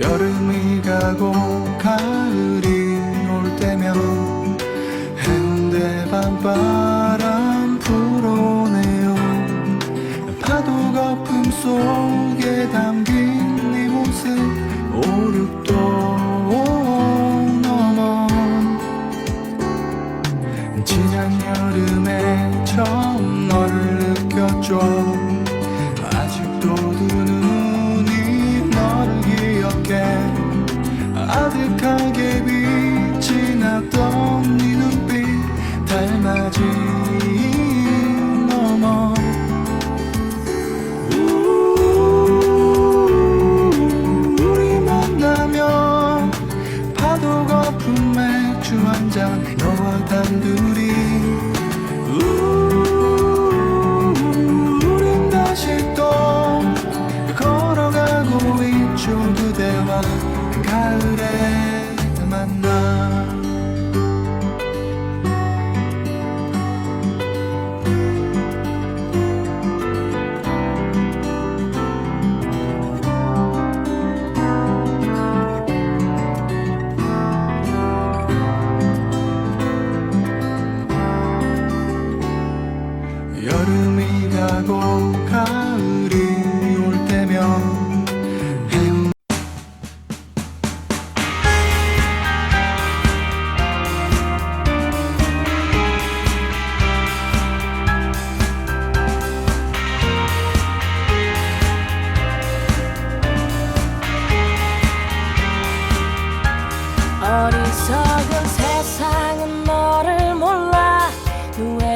여름이 가고 가을이 올 때면 핸드반반 Jesus. 여름이 가고 가을이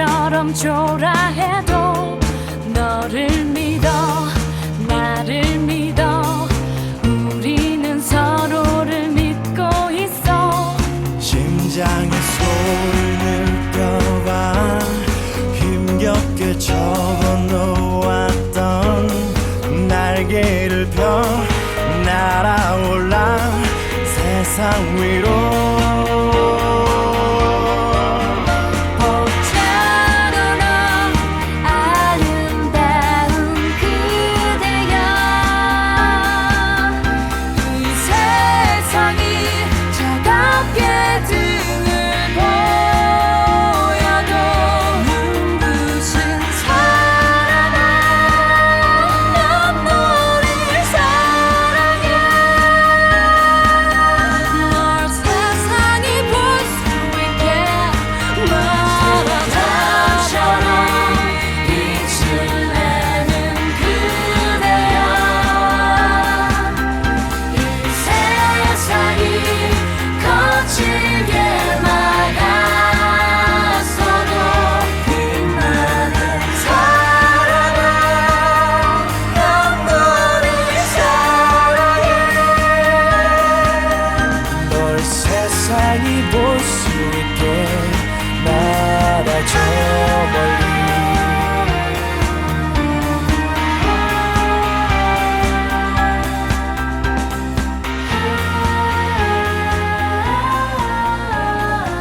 바람처럼 초라해도 너를 믿어 나를 믿어. 우리는 서로를 믿고 있어. 심장의 소리를 껴봐. 힘겹게 접어놓았던 날개를 펴 날아올라. 세상 위로